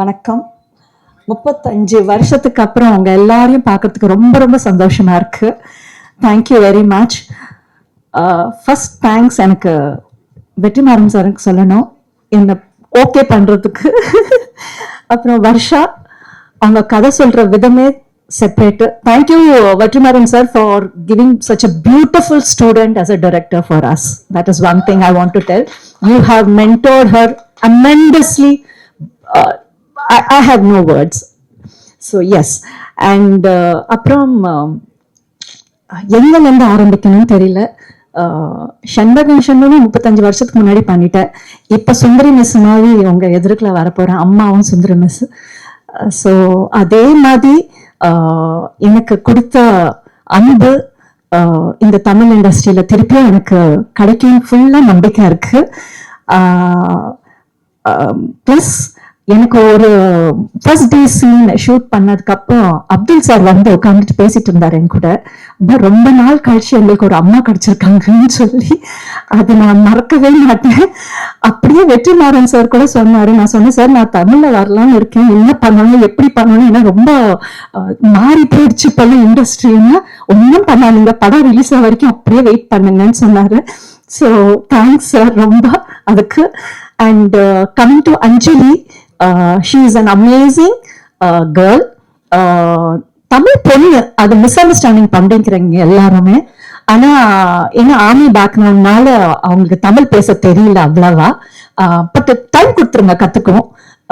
வணக்கம். முப்பத்தஞ்சு வருஷத்துக்கு அப்புறம் அவங்க எல்லாரையும் பார்க்கறதுக்கு ரொம்ப ரொம்ப சந்தோஷமா இருக்கு. Thank you very much first thanks எனக்கு வெற்றிமாறன் சாருக்கு சொல்லணும். என்னை ஓகே பண்றதுக்கு. அப்புறம் வர்ஷா அவங்க கதை சொல்ற விதமே separate thank you Vetrimaaran sir for giving such a beautiful student as a director for as that is one thing I want to tell you have mentored her tremendously uh, I, I have no words. So yes. And uh, அப்புறம் um, எங்கேருந்து ஆரம்பிக்கணும்னு தெரியல. சண்பகேஷனும் முப்பத்தஞ்சு வருஷத்துக்கு முன்னாடி பண்ணிட்டேன். இப்போ சுந்தரி miss மாதிரி உங்க எதிர்க்கில் வரப்போகிறேன் அம்மாவும் சுந்தரி மிஸ் ஸோ அதே மாதிரி எனக்கு கொடுத்த அன்பு இந்த தமிழ் இண்டஸ்ட்ரியில திருப்பியும் எனக்கு கிடைக்கும் ஃபுல்லாக நம்பிக்கை இருக்குது ப்ளஸ் எனக்கு ஒரு ஃபர்ஸ்ட் டே சீன் ஷூட் பண்ணதுக்கு அப்புறம் அப்துல் சார் வந்து உட்காந்துட்டு பேசிட்டு இருந்தாரு என் கூட. ரொம்ப நாள் கழிச்சு எங்களுக்கு ஒரு அம்மா கிடைச்சிருக்காங்கன்னு சொல்லி. அது நான் மறக்கவே மாட்டேன். அப்படியே வெற்றிமாறன் சார் கூட சொன்னாரு. நான் சொன்னேன் சார் நான் தமிழ்ல வரலாம்னு இருக்கேன். என்ன பண்ணணும் எப்படி பண்ணணும்? ஏன்னா ரொம்ப அஹ், மாறி போயிடுச்சு இப்பெல்லாம் இண்டஸ்ட்ரின்னா ஒன்றும் பண்ணாதீங்க. படம் ரிலீஸ் ஆக வரைக்கும் அப்படியே வெயிட் பண்ணுங்கன்னு சொன்னாரு. ஸோ தேங்க்ஸ் சார் ரொம்ப அதுக்கு. And coming to Anjali she is an amazing girl Tamil பொண்ணு அது மிஸ் அண்டர்ஸ்டாண்டிங் பண்றீங்க எல்லாருமே. ஆனா ஏன்னா ஆர்மி பேக்ரவுண்ட்னால அவங்களுக்கு தமிழ் பேச தெரியல அவ்வளவா. Uh, பட் டைம் கொடுத்துருங்க கத்துக்கும்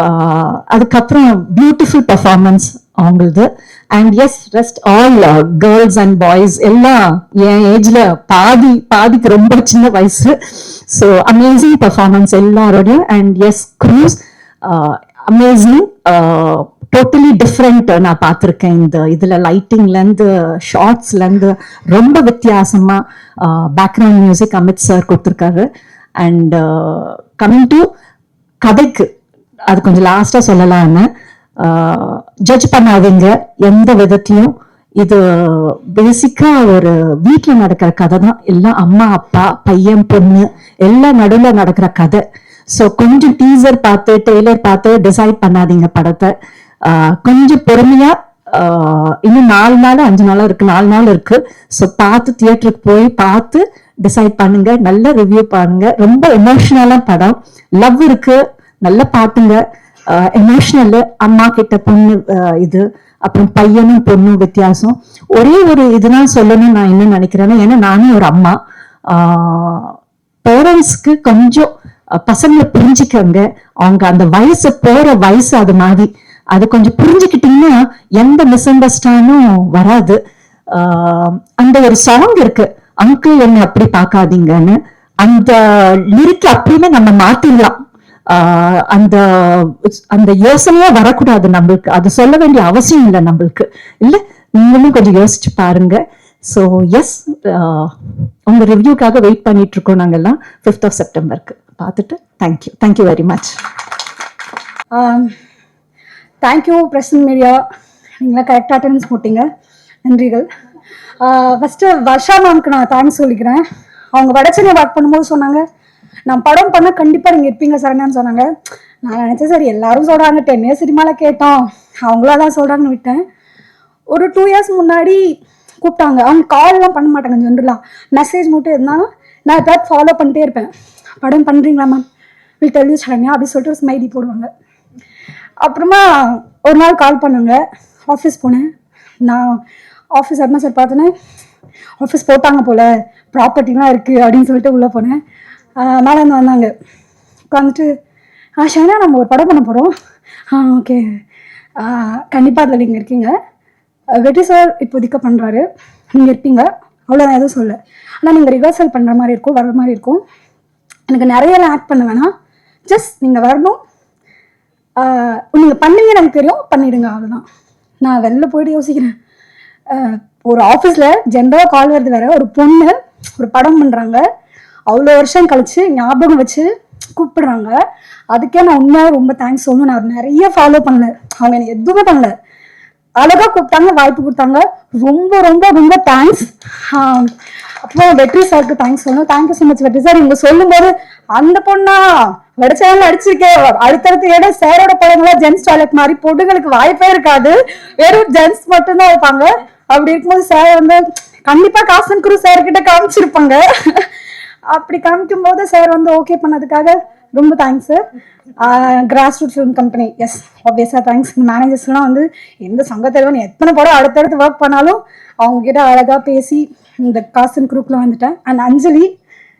uh, அதுக்கப்புறம் பியூட்டிஃபுல் பர்ஃபார்மன்ஸ் அவங்களது. And yes rest all girls and boys எல்லாம் என் ஏஜ்ல பாதி பாதிக்கு ரொம்ப சின்ன வயசு. ஸோ அமேசிங் பர்ஃபார்மன்ஸ் எல்லாரோடையும். And yes crews amazing totally different நான் பார்த்துருக்கேன். இந்த இதுல லைட்டிங்ல இருந்து ஷார்ட்ஸ்ல இருந்து ரொம்ப வித்தியாசமா பேக்ரவுண்ட் மியூசிக் அமித் சார் கொடுத்துருக்காரு. அண்ட் கமிங் டு கதைக்கு அது கொஞ்சம் லாஸ்டா சொல்லலாம்னு ஜட்ஜ் பண்ணாதீங்க எந்த விதத்தையும் இது பேசிக்காக ஒரு வீட்டில் நடக்கிற கதை தான் எல்லாம் அம்மா அப்பா பையன் பொண்ணு எல்லாம் நடுவுல நடக்கிற கதை. ஸோ கொஞ்சம் டீசர் பார்த்து டெய்லர் பார்த்து டிசைட் பண்ணாதீங்க படத்தை. கொஞ்சம் பொறுமையா இன்னும் நாலு நாள் அஞ்சு நாளா இருக்கு நாலு நாள் இருக்கு. ஸோ பார்த்து தியேட்டருக்கு போய் பார்த்து டிசைட் பண்ணுங்க. நல்ல ரிவ்யூ பண்ணுங்க ரொம்ப எமோஷனலா படம். லவ் இருக்கு. நல்ல பாட்டுங்க. எமோஷனல் அம்மா கிட்ட பொண்ணு இது அப்புறம் பையனும் பொண்ணும் வித்தியாசம். ஒரே ஒரு இதுதான் சொல்லணும்னு நான் என்ன நினைக்கிறேன்னா ஏன்னா நானும் ஒரு அம்மா. பேரண்ட்ஸ்க்கு கொஞ்சம் பசங்களை புரிஞ்சுக்கங்க அவங்க அந்த வயசு போற வயசு அது மாதிரி. அது கொஞ்சம் புரிஞ்சுக்கிட்டீங்கன்னா எந்த மிஸ் அண்டர்ஸ்டாண்டும் வராது. ஆஹ், அந்த ஒரு சாங் இருக்கு அங்கிள் என்ன அப்படி பார்க்காதீங்கன்னு. அந்த லிரிக் அப்படியுமே நம்ம மாத்திடலாம். ஆஹ் அந்த அந்த யோசனையே வரக்கூடாது நம்மளுக்கு. அது சொல்ல வேண்டிய அவசியம் இல்லை நம்மளுக்கு. இல்ல நீங்களும் கொஞ்சம் யோசிச்சு பாருங்க. ஸோ எஸ் உங்கள் ரிவ்யூக்காக வெயிட் பண்ணிட்டு இருக்கோம் நாங்கெல்லாம் ஃபிஃப்த் ஆஃப் செப்டம்பருக்கு பார்த்துட்டு thank you thank you very much thank you present media நீங்களாம் கரெக்டாக அட்டண்டன்ஸ் போட்டீங்க. நன்றிகள். Uh, ஃபஸ்ட்டு வர்ஷா மேம்க்கு நான் தேங்க்ஸ் சொல்லிக்கிறேன். அவங்க வடச்சென்னை ஒர்க் பண்ணும்போது சொன்னாங்க நான் படம் பண்ணால் கண்டிப்பாக நீங்கள் இருப்பீங்க சரண்யான்னு சொன்னாங்க. நான் நினச்சேன் சரி எல்லாரும் சொல்கிறாங்க டென் இயர்ஸ் சினிமாவில் கேட்டோம். அவங்களா தான் சொல்கிறாங்கன்னு விட்டேன். ஒரு டூ இயர்ஸ் முன்னாடி கூப்பிட்டாங்க. அவங்க கால்லாம் பண்ண மாட்டாங்க ஜென்ரலாக மெசேஜ் மட்டும் இருந்தாலும் நான் எதாவது ஃபாலோ பண்ணிட்டே இருப்பேன். படம் பண்ணுறீங்களா ma'am will tell you Saranya அப்படின்னு சொல்லிட்டு ஒரு ஸ்மைலி போடுவாங்க. அப்புறமா ஒரு நாள் கால் பண்ணாங்க. ஆஃபீஸ் போனேன். நான் ஆஃபீஸ் அட்மா சார் பார்த்தோன்னே ஆஃபீஸ் போட்டாங்க போல். ப்ராப்பர்ட்டிலாம் இருக்குது அப்படின்னு சொல்லிட்டு உள்ளே போனேன். மேலே வந்து வந்தாங்க. உட்காந்துட்டு ஆ ஷைனா நம்ம ஒரு படம் பண்ண போகிறோம் ஆ ஓகே கண்டிப்பாக அதில் நீங்கள் இருக்கீங்க. வெற்றி சார் இப்போதைக்கு பண்ணுறாரு நீங்கள் இருப்பீங்க. அவ்வளோதான் எதுவும் சொல்ல ஆனால் நீங்கள் ரிஹர்சல் பண்ணுற மாதிரி இருக்கும் வர்ற மாதிரி இருக்கும். எனக்கு நிறையலாம் ஆக்ட் பண்ண வேணாம். ஜஸ்ட் நீங்கள் வரணும். நீங்கள் பண்ணுங்க எனக்கு தெரியும். பண்ணிடுங்க அவ்வளோதான் நான் வெளில போயிட்டு யோசிக்கிறேன். ஒரு ஆஃபீஸில் ஜென்ரலாக கால் வருது வேறு. ஒரு பொண்ணு ஒரு படம் பண்ணுறாங்க அவ்வளோ வருஷம் கழித்து ஞாபகம் வச்சு கூப்பிடுறாங்க. அதுக்கே நான் உண்மையாக ரொம்ப தேங்க்ஸ் சொல்லணும். நான் நிறைய ஃபாலோ பண்ணல. அவங்க எனக்கு எதுவுமே பண்ணல. அழகா கூப்பிட்டாங்க வாய்ப்பு கொடுத்தாங்க. ரொம்ப ரொம்ப ரொம்ப தேங்க்ஸ் அப்புறம் வெற்றி சாருக்கு தேங்க்ஸ் சொல்லணும். Thank you so much Vetri sir இவங்க சொல்லும்போது அந்த பொண்ணா? வடச்சேனல் அடிச்சிருக்கேன் அடுத்தடுத்து இடம் சேரோட படங்களா ஜென்ஸ் டாய்லெட் மாதிரி பொண்ணுங்களுக்கு வாய்ப்பே இருக்காது. வெறும் ஜென்ஸ் மட்டும்தான் வைப்பாங்க அப்படி இருக்கும்போது சார் வந்து கண்டிப்பா காசன் குரு சார் கிட்ட காமிச்சிருப்பாங்க. அப்படி காமிக்கும் போது சார் வந்து ஓகே பண்ணதுக்காக ரொம்ப thanks sir Cross Root Film Company yes ஆப்வியஸாக தேங்க்ஸ் மேனேஜர்ஸ்லாம் வந்து எந்த சங்கத்தலைவன் எத்தனை படம் அடுத்தடுத்து ஒர்க் பண்ணாலும் அவங்க கிட்ட பேசி இந்த காசன் குரூப்பில் வந்துட்டேன். And Anjali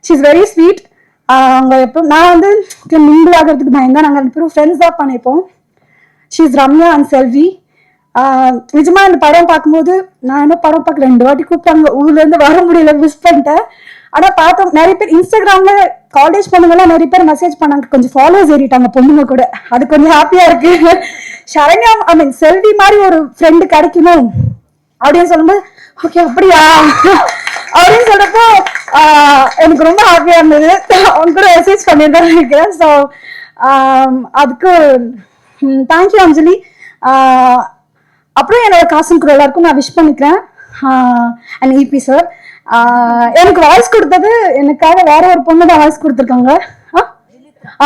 she is very sweet அவங்க எப்போ நான் வந்து மிங்கிள் ஆகிறதுக்கு பயந்தான் நாங்கள் ரெண்டு பேரும் ஃப்ரெண்ட்ஸ் தான் பண்ணிப்போம் she is Ramya and Selvi நிஜமா இந்த படம் பார்க்கும்போது நான் என்ன படம் பார்க்க ரெண்டு வாட்டி கூப்பிட்டாங்க. ஊர்லேருந்து வர முடியல மிஸ் பண்ணிட்டேன். ஆனா பார்த்தோம் நிறைய பேர் இன்ஸ்டாகிராம்ல காலேஜ் பொண்ணுங்கெல்லாம் நிறைய பேர் மெசேஜ் பண்ணாங்க. கொஞ்சம் ஃபாலோவர்ஸ் ஏறிட்டாங்க பொண்ணுங்க கூட. அது கொஞ்சம் ஹாப்பியா இருக்கு. சரண்யா ஐ மீன் செல்வி மாதிரி ஒரு ஃப்ரெண்டு கிடைக்கணும் அப்படின்னு சொல்லும்போது ஓகே அப்படியா? அப்படின்னு சொல்றப்போ எனக்கு ரொம்ப ஹாப்பியா இருந்தது. அவங்க கூட மெசேஜ் பண்ணியிருந்தேன் நினைக்கிறேன். ஸோ அதுக்கு தேங்க்யூ அஞ்சலி. அப்புறம் என்னோட காசன் கூட எல்லாருக்கும் நான் விஷ் பண்ணிக்கிறேன். அண்ட் இபி சார் எனக்கு வாய்ஸ் கொடுத்தது எனக்காக வேற ஒரு பொண்ணு தான் வாய்ஸ் கொடுத்துருக்காங்க.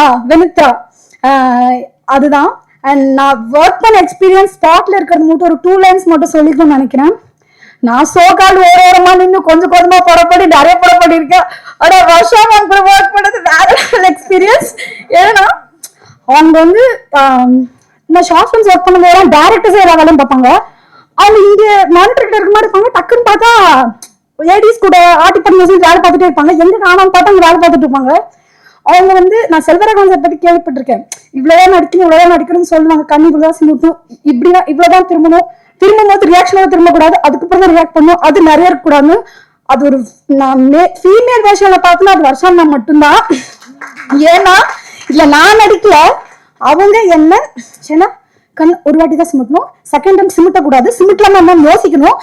ஆ? வினிதா அதுதான். அண்ட் நான் ஒர்க் பண்ண எக்ஸ்பீரியன்ஸ் ஸ்பாட்ல இருக்கிறது மட்டும் ஒரு டூ லைன்ஸ் மட்டும் சொல்லிக்கணும்னு நினைக்கிறேன். நான் சோகால் ஓர ஓரமா நின்று கொஞ்சம் கொஞ்சமா படப்படி நிறைய படப்படி இருக்கேன். ஆனா வருஷம் அவங்க ஒர்க் பண்ணது வேற எக்ஸ்பீரியன்ஸ் ஏன்னா அவங்க வந்து நான் ஷார்ட் ஃபிலிம்ஸ் ஒர்க் பண்ணும்போது டேரக்டர்ஸே எல்லா வேலையும் பார்ப்பாங்க. அவங்க இங்க மானிட்டர் கிட்ட இருக்க மாதிரி இருப்பாங்க. டக்குன்னு பார்த்தா லேடிஸ் கூட ஆட்டி பண்ணி வேலை பார்த்துட்டே இருப்பாங்க. எங்க காணாம பார்த்தா அவங்க வேலை பார்த்துட்டு இருப்பாங்க. அவங்க வந்து நான் செல்வரகன் சார் பத்தி கேள்விப்பட்டிருக்கேன். இவ்வளவுதான் நடிக்கணும் இவ்வளவுதான் நடிக்கணும்னு சொல்லுவாங்க. கண்ணி இவ்வளவுதான் சிமிட்டும் இப்படிதான் இவ்வளவுதான் திரும்பணும். திரும்பும் போது ரியாக்ஷனாக திரும்ப கூடாது அதுக்கப்புறம் தான் ரியாக்ட் பண்ணும். அது நிறைய இருக்கக்கூடாதுன்னு அது ஒரு நான் ஃபீமேல் வேஷன்ல பார்த்தோன்னா அது வருஷம்னா மட்டும்தான். ஏன்னா இல்ல நான் நடிக்கல. அவங்க என்ன ஏன்னா கண் ஒரு வாட்டி தான் சிமிட்டணும். செகண்ட் டைம் சிமிட்ட கூடாது நம்ம யோசிக்கணும்.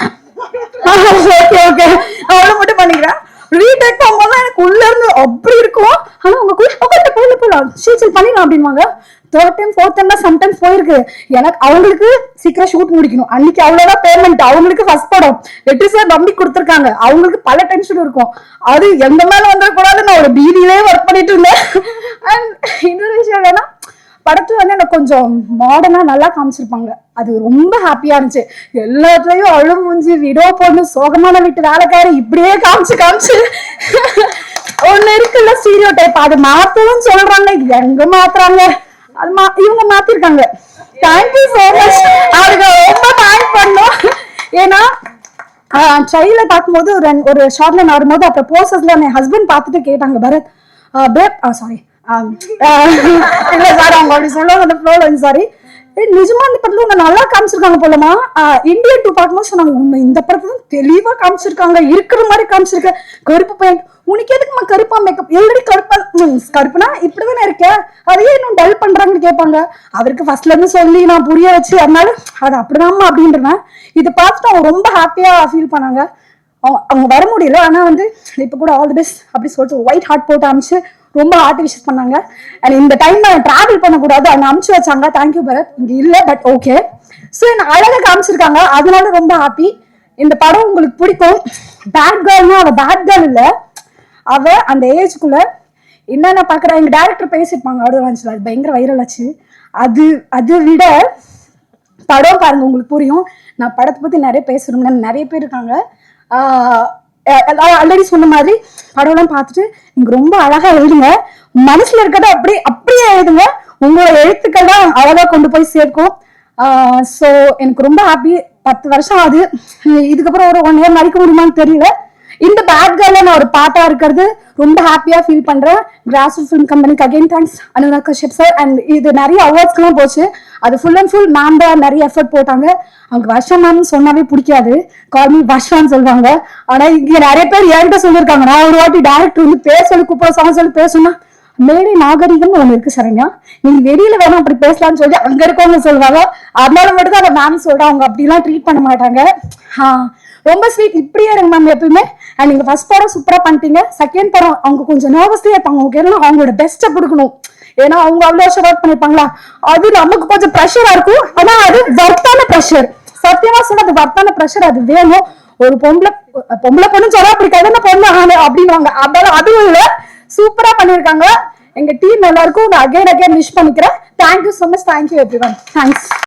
ஓகே ஓகே அவ்வளவு மட்டும் பண்ணிக்கிறேன். ரீடேக் பண்ணும்போது எனக்கு உள்ள இருந்து அப்படி இருக்கும் ஆனா உங்க கூட உட்காந்து போயில சரி சரி பண்ணிடலாம் அப்படின்வாங்க தேர்ட் டைம் ஃபோர்த் டைம்ல தான் சம்டைம்ஸ் போயிருக்கு. எனக்கு அவங்களுக்கு சீக்கிரம் ஷூட் முடிக்கணும். அன்னைக்கு அவ்வளவுதான் பேமெண்ட் அவங்களுக்கு ஃபர்ஸ்ட் படம். வெற்றி சார் நம்பி கொடுத்துருக்காங்க. அவங்களுக்கு பல டென்ஷன் இருக்கும். அது எந்த மேல வந்துடக்கூடாது நான் ஒரு பீதியிலே ஒர்க் பண்ணிட்டு இருந்தேன். அண்ட் இன்னொரு விஷயம் என்னன்னா படத்துல வந்து எனக்கு கொஞ்சம் மாடர்னா நல்லா காமிச்சிருப்பாங்க. அது ரொம்ப ஹாப்பியா இருந்துச்சு. எல்லாத்துலயும் அழு மூஞ்சி விடோ பொண்ணு சோகமான வீட்டு வேலைக்காரி இப்படியே காமிச்சு காமிச்சு. ஒண்ணு இருக்குல்ல ஸ்டீரியோ டைப் அது மாத்தவும் சொல்றாங்க எங்க மாத்துறாங்க? அது மா இவங்க மாத்திருக்காங்க. தேங்க்யூ சோ மச் அதுக்கு ரொம்ப தேங்க் பண்ணோம். ஏன்னா ட்ரெயில பார்க்கும்போது ஒரு ஒரு ஷார்ட்ல நான் வரும்போது அப்புறம் போசஸ்ல என் ஹஸ்பண்ட் பார்த்துட்டு கேட்டாங்க பரத் பேப் சாரி இல்ல சார் அவங்க அப்படி சொல்லுவாங்க அந்த ஃப்ளோல சாரி நிஜமா இந்த படத்துல உங்க நல்லா காமிச்சிருக்காங்க போலமா இந்தியன் டூ பார்க்கும்போது சொன்னாங்க உன்னை இந்த படத்துல தெளிவா காமிச்சிருக்காங்க இருக்கிற மாதிரி காமிச்சிருக்க. கருப்பு பையன் உனக்கு எதுக்குமா கருப்பா மேக்கப் எல்லடி கருப்பா கருப்புனா இப்படிதானே இருக்கேன் அதையே இன்னும் டல் பண்றாங்கன்னு கேட்பாங்க. அவருக்கு ஃபர்ஸ்ட்ல இருந்து சொல்லி நான் புரிய வச்சு அதனால அது அப்படிதாம்மா அப்படின்றேன். இதை பார்த்துட்டு அவங்க ரொம்ப ஹாப்பியா ஃபீல் பண்ணாங்க. அவங்க அவங்க வர முடியல. ஆனா வந்து இப்ப கூட ஆல் தி பெஸ்ட் அப்படி சொல்லிட்டு ஒயிட் ஹார்ட் போட்டு அமிச்சு ரொம்ப ஹார்ட் விஷஸ் பண்ணாங்க. அண்ட் இந்த டைம் டிராவல் பண்ணக்கூடாது. அவங்க அமுச்சு வச்சாங்க. Thank you Bharath. இங்க இல்ல பட் ஓகே ஸோ என்ன அழகாக காமிச்சிருக்காங்க. அதனால ரொம்ப ஹாப்பி இந்த படம் உங்களுக்கு பிடிக்கும். பேட் கேர்ள்னா அவ பேட் கேர்ள் இல்ல. அவ அந்த ஏஜ்க்குள்ள என்னென்ன பாக்குறா? எங்க டேரக்டர் பேசிருப்பாங்க ஆடியோ லான்ச்ல அது பயங்கர வைரல் ஆச்சு. அது அதை விட படம் பாருங்க உங்களுக்கு புரியும். நான் படத்தை பத்தி நிறைய பேசணும்னு நிறைய பேர் இருக்காங்க. ஆல்ரெடி சொன்ன மாதிரி படம்லாம் பார்த்துட்டு நீங்க ரொம்ப அழகா எழுதுங்க. மனசுல இருக்கிறத அப்படியே அப்படியே எழுதுங்க. உங்களோட எழுத்துக்கள் தான் அழகா கொண்டு போய் சேர்க்கும். ஸோ எனக்கு ரொம்ப ஹாப்பி பத்து வருஷம் ஆகுது. இதுக்கப்புறம் ஒரு ஒன் இயர் நடிக்க முடியுமான்னு தெரியல. இந்த பேட் கேர்ல நான் ஒரு பாட்டா இருக்கிறது. ரொம்ப ஹாப்பியா ஃபீல் பண்றேன். கிராஸ் ஃபிலிம் கம்பெனிக்கு again thanks Anurag Kashyap sir and இது நிறைய அவார்ட்ஸ்க்குலாம் போச்சு. அது ஃபுல் அண்ட் ஃபுல் மேம் தான் நிறைய எஃபர்ட் போட்டாங்க. அவங்க வருஷம் மேம் சொன்னாவே பிடிக்காது. கால் மீ வர்ஷான்னு சொல்லுவாங்க. ஆனா இங்க நிறைய பேர் என்கிட்ட சொல்லியிருக்காங்க. நான் ஒரு வாட்டி டேரக்டர் வந்து பேர் சொல்லி கூப்பிட சாங் சொல்லி பேசணும்னா மேடை நாகரிகம்னு ஒண்ணு இருக்கு சரண்யா. நீங்க வெளியில வேணா அப்படி பேசலாம்னு சொல்லி அங்க இருக்கவங்க சொல்லுவாங்க. அதனால மட்டும் தான் மேம் சொல்றேன் அவங்க அப்படிலாம் ட்ரீட் பண்ண மாட்டாங்க. ஆஹ் ரொம்ப ஸ்வீட் இப்படியே இருங்க மேம் எப்பயுமே. அண்ட் நீங்க ஃபர்ஸ்ட் படம் சூப்பரா பண்ணிட்டீங்க. செகண்ட் படம் அவங்க கொஞ்சம் நர்வஸ்லயே இருப்பாங்க. அவங்க என்ன அவங்களோட பெஸ்ட்டை கொடுக்கணும் ஏன்னா அவங்க அவ்வளவு வருஷம் ஒர்க் பண்ணிருப்பாங்களா அது நமக்கு கொஞ்சம் ப்ரெஷரா இருக்கும். ஆனா அது வர்த்தான ப்ரெஷர் சத்தியமா சொன்னது அது வர்த்தான ப்ரெஷர் அது வேணும். ஒரு பொம்பளை பொம்பளை பொண்ணு சொல்ல பிடிக்காதுன்னு பொண்ணு ஆனு அப்படின்வாங்க அதனால அதுவும் இல்ல. சூப்பரா பண்ணிருக்காங்க எங்க டீம் எல்லாருக்கும் அகைன் அகைன் விஷ் பண்ணிக்கிறேன். Thank you so much thank you everyone thanks